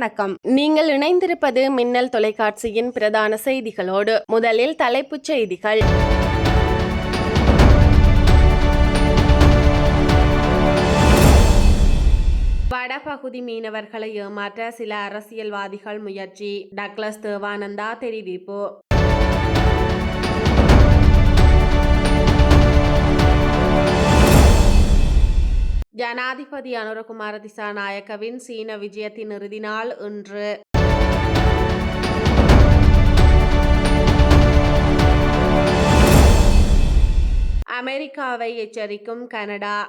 வணக்கம். நீங்கள் இணைந்திருப்பது மின்னல் தொலைக்காட்சியின் பிரதான செய்திகளோடு முதலில் தலைப்புச் செய்திகள். வடபகுதி மீனவர்களை ஏமாற்ற சில அரசியல்வாதிகள் முயற்சி. டக்ளஸ் தேவானந்தா தெரிவிப்பு. ஜனாதிபதி அனுரகுமார திசாநாயக்கவின் சீன விஜயத்தின் இறுதி நாள் இன்று. அமெரிக்காவை எச்சரிக்கும் கனடா.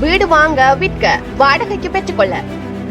வீடு வாங்க விற்க வாடகைக்கு பெற்றுக்கொள்ள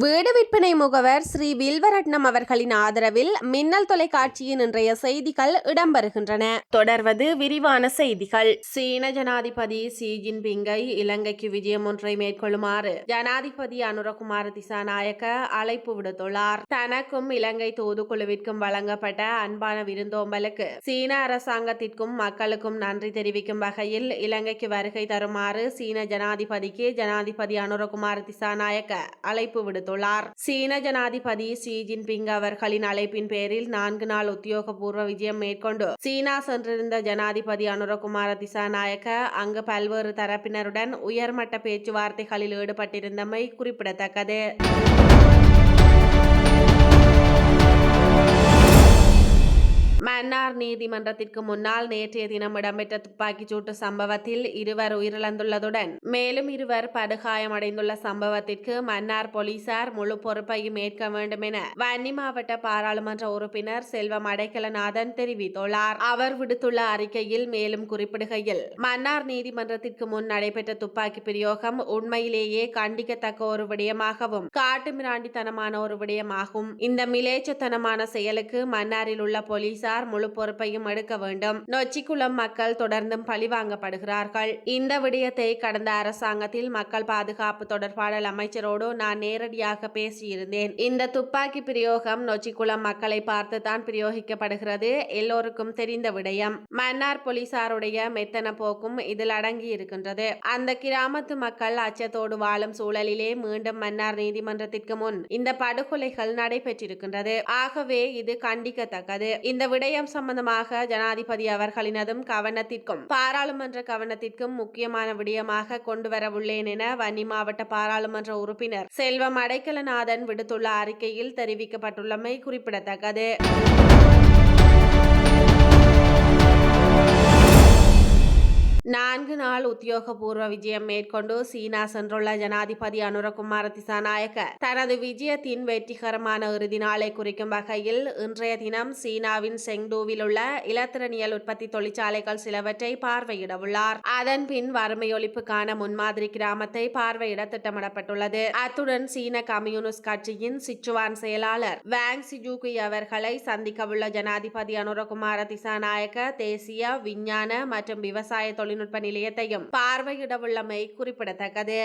வீடு விற்பனை முகவர் ஸ்ரீ வில்வரட்னம் அவர்களின் ஆதரவில் மின்னல் தொலைக்காட்சியின் இன்றைய செய்திகள் இடம்பெறுகின்றன. தொடர்வது விரிவான செய்திகள். சீன ஜனாதிபதி ஷி ஜின்பிங்கை இலங்கைக்கு விஜயம் ஒன்றை மேற்கொள்ளுமாறு ஜனாதிபதி அனுரகுமார திசாநாயக்க அழைப்பு விடுத்துள்ளார். தனக்கும் இலங்கை தூதுக்குழுவிற்கும் வழங்கப்பட்ட அன்பான விருந்தோம்பலுக்கு சீன அரசாங்கத்திற்கும் மக்களுக்கும் நன்றி தெரிவிக்கும் வகையில் இலங்கைக்கு வருகை தருமாறு சீன ஜனாதிபதிக்கு ஜனாதிபதி அனுரகுமார திசாநாயக்க அழைப்பு கொடுத்துள்ளார் சீன ஜனாதிபதி ஷி ஜின்பிங் அவர்களின் அழைப்பின் பேரில் நான்கு நாள் உத்தியோகபூர்வ விஜயம் மேற்கொண்டு சீனா சென்றிருந்த ஜனாதிபதி அனுரகுமார திசாநாயக்க அங்கு பல்வேறு தரப்பினருடன் உயர்மட்ட பேச்சுவார்த்தைகளில் ஈடுபட்டிருந்தமை குறிப்பிடத்தக்கது. மன்னார் நீதிமன்றத்திற்கு முன்னால் நேற்றைய தினம் இடம்பெற்ற துப்பாக்கிச் சூட்டு சம்பவத்தில் இருவர் உயிரிழந்துள்ளதுடன் மேலும் இருவர் படுகாயமடைந்துள்ள சம்பவத்திற்கு மன்னார் போலீசார் முழு பொறுப்பையும் ஏற்க வேண்டும் என வன்னி மாவட்ட பாராளுமன்ற உறுப்பினர் செல்வம் அடைக்கலநாதன் தெரிவித்துள்ளார். அவர் விடுத்துள்ள அறிக்கையில் மேலும் குறிப்பிடுகையில் மன்னார் நீதிமன்றத்திற்கு முன் நடைபெற்ற துப்பாக்கி பிரயோகம் உண்மையிலேயே கண்டிக்கத்தக்க ஒரு விடயமாகவும் காட்டுமிராண்டித்தனமான ஒரு விடயமாகும். இந்த மிலேச்சத்தனமான செயலுக்கு மன்னாரில் உள்ள போலீசார் முழு பொறுப்பையும் எடுக்க வேண்டும். நொச்சிக்குளம் மக்கள் தொடர்ந்தும் பழிவாங்கப்படுகிறார்கள் இந்த விடயத்தை கடந்த அரசாங்கத்தில் மக்கள் பாதுகாப்பு தொடர்பாடல் அமைச்சரோடு நான் நேரடியாக பேசியிருந்தேன். இந்த துப்பாக்கி பிரயோகம் நொச்சிக்குளம் மக்களை பார்த்து தான் பிரயோகிக்கப்படுகிறது. எல்லோருக்கும் தெரிந்த விடயம். மன்னார் போலீசாருடைய மெத்தன போக்கும் இதில் அடங்கி இருக்கின்றது அந்த கிராமத்து மக்கள் அச்சத்தோடு வாழும் சூழலிலே மீண்டும் மன்னார் நீதிமன்றத்திற்கு முன் இந்த படுகொலைகள் நடைபெற்றிருக்கின்றது. ஆகவே இது கண்டிக்கத்தக்கது. இந்த விட விடயம் சம்பந்தமாக ஜனாதிபதி அவர்களினதும் கவனத்திற்கும் பாராளுமன்ற கவனத்திற்கும் முக்கியமான விடயமாக கொண்டு வரவுள்ளேன் என வன்னி மாவட்ட பாராளுமன்ற உறுப்பினர் செல்வம் அடைக்கலநாதன் விடுத்துள்ள அறிக்கையில் தெரிவிக்கப்பட்டுள்ளமை குறிப்பிடத்தக்கது. நான்கு நாள் உத்தியோகபூர்வ விஜயம் மேற்கொண்டு சீனா சென்றுள்ள ஜனாதிபதி அனுரகுமார திசாநாயக்க தனது விஜயத்தின் வெற்றிகரமான இறுதி நாளை குறிக்கும் வகையில் இன்றைய தினம் சீனாவின் செங்டூவில் உள்ள இலத்திரனியல் உற்பத்தி தொழிற்சாலைகள் சிலவற்றை பார்வையிட உள்ளார். அதன் பின் வறுமை ஒழிப்புக்கான முன்மாதிரி கிராமத்தை பார்வையிட திட்டமிடப்பட்டுள்ளது. அத்துடன் சீன கம்யூனிஸ்ட் கட்சியின் சிச்சுவான் செயலாளர் வேங் சிஜூகி அவர்களை சந்திக்கவுள்ள ஜனாதிபதி அனுரகுமார திசாநாயக்க தேசிய விஞ்ஞான மற்றும் விவசாய தொழில்நுட்ப நிலையத்தையும் பார்வையிடவுள்ளமை குறிப்பிடத்தக்கது.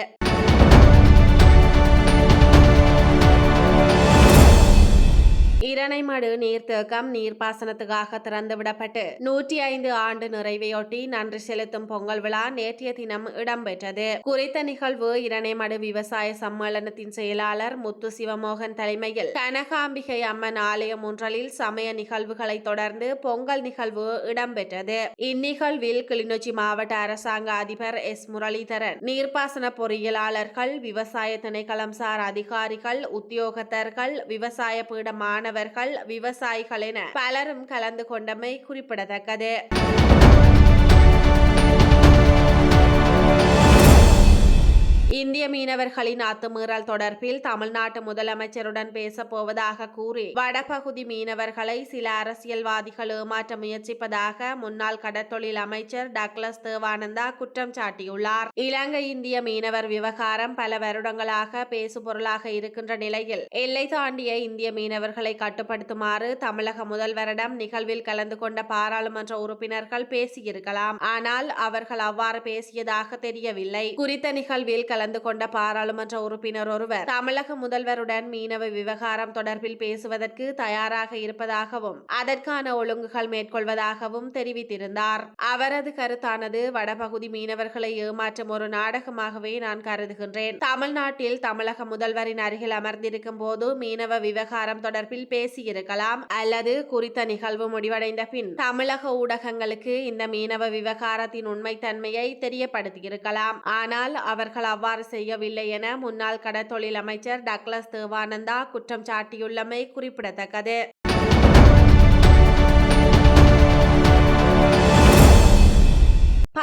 இரணைமடு நீர்த்தேக்கம் நீர்ப்பாசனத்துக்காக திறந்துவிடப்பட்டு நூற்றி ஐந்து ஆண்டு நிறைவையொட்டி நன்றி செலுத்தும் பொங்கல் விழா நேற்றைய தினம் இடம்பெற்றது. குறித்த நிகழ்வு இரணைமடு விவசாய சம்மேளனத்தின் செயலாளர் முத்து சிவமோகன் தலைமையில் கனகாம்பிகை அம்மன் ஆலயம் ஒன்றலில் சமய நிகழ்வுகளை தொடர்ந்து பொங்கல் நிகழ்வு இடம்பெற்றது. இந்நிகழ்வில் கிளிநொச்சி மாவட்ட அரசாங்க அதிபர் எஸ் முரளிதரன் நீர்ப்பாசன பொறியியலாளர்கள் விவசாய திணைக்களம் சார் அதிகாரிகள் உத்தியோகத்தர்கள் விவசாய பீட மாணவர்கள் விவசாயிகள் என பலரும் கலந்து கொண்டமை குறிப்பிடத்தக்கது. இந்திய மீனவர்களின் அத்துமீறல் தொடர்பில் தமிழ்நாட்டு முதலமைச்சருடன் பேசப்போவதாக கூறி வடபகுதி மீனவர்களை சில அரசியல்வாதிகள் ஏமாற்ற முயற்சிப்பதாக முன்னாள் கடற்தொழில் அமைச்சர் டக்ளஸ் தேவானந்தா குற்றம் சாட்டியுள்ளார். இலங்கை இந்திய மீனவர் விவகாரம் பல வருடங்களாக பேசுபொருளாக இருக்கின்ற நிலையில் எல்லை தாண்டிய இந்திய மீனவர்களை கட்டுப்படுத்துமாறு தமிழக முதல்வரிடம் நிகழ்வில் கலந்து கொண்ட பாராளுமன்ற உறுப்பினர்கள் பேசியிருக்கலாம். ஆனால் அவர்கள் அவ்வாறு பேசியதாக தெரியவில்லை. குறித்த நிகழ்வில் கலந்து கொண்ட பாராளுமன்ற உறுப்பினர் ஒருவர். தமிழக முதல்வருடன் மீனவ விவகாரம் தொடர்பில் பேசுவதற்கு தயாராக இருப்பதாகவும் அதற்கான ஒழுங்குகள் மேற்கொள்வதாகவும் தெரிவித்திருந்தார். அவரது கருத்தானது வடபகுதி மீனவர்களை ஏமாற்றும் ஒரு நாடகமாகவே நான் கருதுகின்றேன். தமிழ்நாட்டில் தமிழக முதல்வரின் அருகில் அமர்ந்திருக்கும் போது மீனவ விவகாரம் தொடர்பில் பேசியிருக்கலாம் அல்லது குறித்த நிகழ்வு முடிவடைந்த பின் தமிழக ஊடகங்களுக்கு இந்த மீனவ விவகாரத்தின் உண்மைத்தன்மையை தெரியப்படுத்தியிருக்கலாம். ஆனால் அவர்கள் அவ்வாறு செய்யவில்லை என முன்னாள் கடற்தொழில் அமைச்சர் டக்ளஸ் தேவானந்தா குற்றம் சாட்டியுள்ளமை குறிப்பிடத்தக்கது.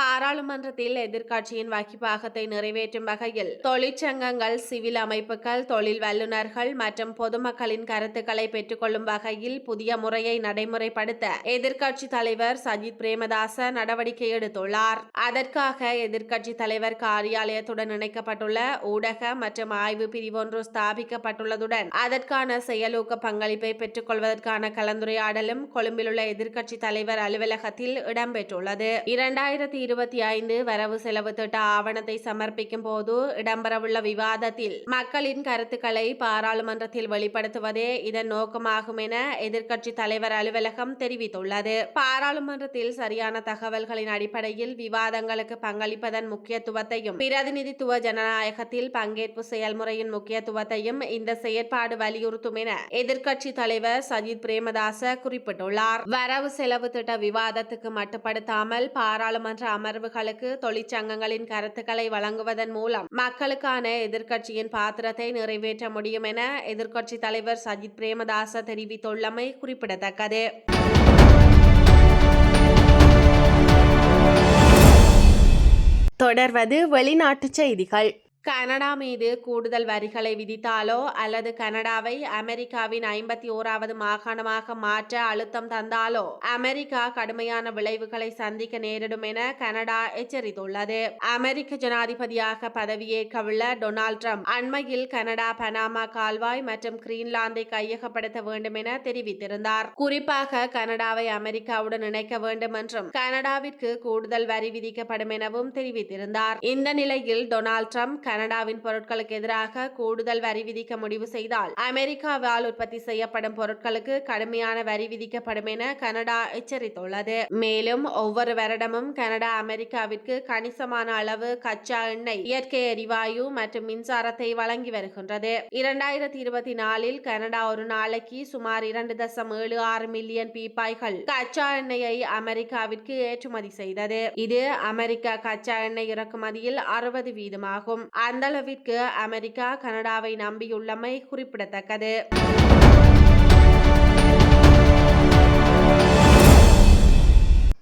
பாராளுமன்றத்தில் எதிர்க்கட்சியின் வகிப்பாகத்தை நிறைவேற்றும் வகையில் தொழிற்சங்கங்கள் சிவில் அமைப்புகள் தொழில் வல்லுநர்கள் மற்றும் பொதுமக்களின் கருத்துக்களை பெற்றுக்கொள்ளும் வகையில் புதிய முறையை நடைமுறைப்படுத்த எதிர்க்கட்சி தலைவர் சஜித் பிரேமதாச நடவடிக்கை எடுத்துள்ளார். அதற்காக எதிர்க்கட்சி தலைவர் காரியாலயத்துடன் இணைக்கப்பட்டுள்ள ஊடக மற்றும் ஆய்வு பிரிவொன்று ஸ்தாபிக்கப்பட்டுள்ளதுடன் அதற்கான செயலூக்க பங்களிப்பை பெற்றுக்கொள்வதற்கான கலந்துரையாடலும் கொழும்பிலுள்ள எதிர்க்கட்சி தலைவர் அலுவலகத்தில் இடம்பெற்றுள்ளது. இரண்டாயிரத்தி இருபத்தி ஐந்து வரவு செலவு திட்ட ஆவணத்தை சமர்ப்பிக்கும் போது இடம்பெறவுள்ள விவாதத்தில் மக்களின் கருத்துக்களை பாராளுமன்றத்தில் வெளிப்படுத்துவதே இதன் நோக்கமாகும் என எதிர்க்கட்சி தலைவர் அலுவலகம் தெரிவித்துள்ளது. பாராளுமன்றத்தில் சரியான தகவல்களின் அடிப்படையில் விவாதங்களுக்கு பங்களிப்பதன் முக்கியத்துவத்தையும் பிரதிநிதித்துவ ஜனநாயகத்தில் பங்கேற்பு செயல்முறையின் முக்கியத்துவத்தையும் இந்த செயற்பாடு வலியுறுத்தும் என எதிர்க்கட்சி தலைவர் சஜித் பிரேமதாச குறிப்பிட்டுள்ளார். வரவு செலவு திட்ட விவாதத்துக்கு மட்டுப்படுத்தாமல் பாராளுமன்ற அமர்வுகளுக்கு தொழிற்சங்கங்களின் கருத்துக்களை வழங்குவதன் மூலம் மக்களுக்கான எதிர்க்கட்சியின் பாத்திரத்தை நிறைவேற்ற முடியும் என எதிர்க்கட்சி தலைவர் சஜித் பிரேமதாச தெரிவித்துள்ளமை குறிப்பிடத்தக்கது. தொடர்வது வெளிநாட்டுச் செய்திகள். கனடா மீது கூடுதல் வரிகளை விதித்தாலோ அல்லது கனடாவை அமெரிக்காவின் ஐம்பத்தி ஓராவது மாகாணமாக மாற்ற அழுத்தம் தந்தாலோ அமெரிக்கா கடுமையான விளைவுகளை சந்திக்க நேரிடும் என கனடா எச்சரித்துள்ளது. அமெரிக்க ஜனாதிபதியாக பதவியேற்கவுள்ள டொனால்ட் ட்ரம்ப் அண்மையில் கனடா பனாமா கால்வாய் மற்றும் கிரீன்லாந்தை கையகப்படுத்த வேண்டும் என தெரிவித்திருந்தார். குறிப்பாக கனடாவை அமெரிக்காவுடன் இணைக்க வேண்டும் என்றும் கனடாவிற்கு கூடுதல் வரி விதிக்கப்படும் எனவும் தெரிவித்திருந்தார். இந்த நிலையில் டொனால்ட் ட்ரம்ப் கனடாவின் பொருட்களுக்கு எதிராக கூடுதல் வரி விதிக்க முடிவு செய்தால் அமெரிக்காவால் உற்பத்தி செய்யப்படும் பொருட்களுக்கு கடுமையான வரி விதிக்கப்படும் என கனடா எச்சரித்துள்ளது. மேலும் ஒவ்வொரு வருடமும் கனடா அமெரிக்காவிற்கு கணிசமான அளவு கச்சா எண்ணெய் இயற்கை எரிவாயு மற்றும் மின்சாரத்தை வழங்கி வருகின்றது. இரண்டாயிரத்தி இருபத்தி நாலில் கனடா ஒரு நாளைக்கு சுமார் இரண்டு தசம் ஏழு ஆறு மில்லியன் பீப்பாய்கள் கச்சா எண்ணெயை அமெரிக்காவிற்கு ஏற்றுமதி செய்தது. இது அமெரிக்கா கச்சா எண்ணெய் இறக்குமதியில் அறுபது வீதமாகும். அந்தளவிற்கு அமெரிக்கா கனடாவை நம்பியுள்ளமை குறிப்பிடத்தக்கது.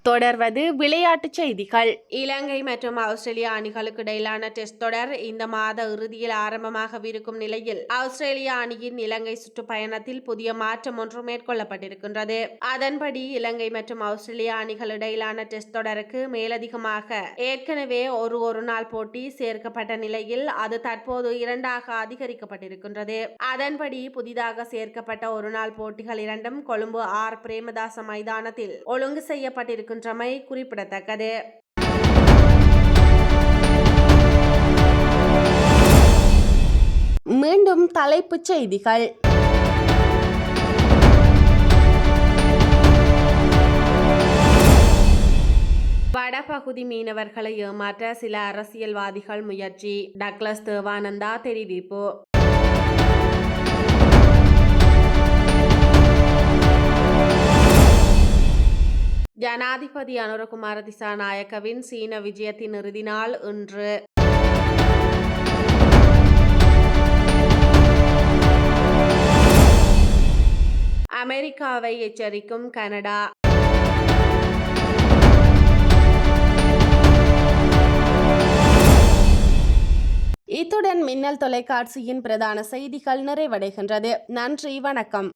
தொடர்வது விளையாட்டுச் செய்திகள். இலங்கை மற்றும் ஆஸ்திரேலியா அணிகளுக்கு இடையிலான டெஸ்ட் தொடர் இந்த மாத இறுதியில் ஆரம்பமாகவிருக்கும் நிலையில் ஆஸ்திரேலியா அணியின் இலங்கை சுற்றுப்பயணத்தில் புதிய மாற்றம் ஒன்று மேற்கொள்ளப்பட்டிருக்கின்றது. அதன்படி இலங்கை மற்றும் ஆஸ்திரேலியா அணிகள் இடையிலான டெஸ்ட் தொடருக்கு மேலதிகமாக ஏற்கனவே ஒரு ஒரு நாள் போட்டி சேர்க்கப்பட்ட நிலையில் அது தற்போது இரண்டாக அதிகரிக்கப்பட்டிருக்கின்றது. அதன்படி புதிதாக சேர்க்கப்பட்ட ஒரு நாள் போட்டிகள் இரண்டும் கொழும்பு ஆர். பிரேமதாச மைதானத்தில் ஒழுங்கு செய்யப்பட்டிருக்கும் செய்யப்பட்டிருக்கின்றமை குறிப்பிடத்தக்கது. மீண்டும் தலைப்புச் செய்திகள். வடபகுதி மீனவர்களை ஏமாற்ற சில அரசியல்வாதிகள் முயற்சி. டக்ளஸ் தேவானந்தா தெரிவிப்பு. ஜனாதிபதி அனுரகுமார திசாநாயக்கவின் சீன விஜயத்தின் இறுதி நாள் இன்று. அமெரிக்காவை எச்சரிக்கும் கனடா. இத்துடன் மின்னல் தொலைக்காட்சியின் பிரதான செய்திகள் நிறைவடைகின்றது. நன்றி வணக்கம்.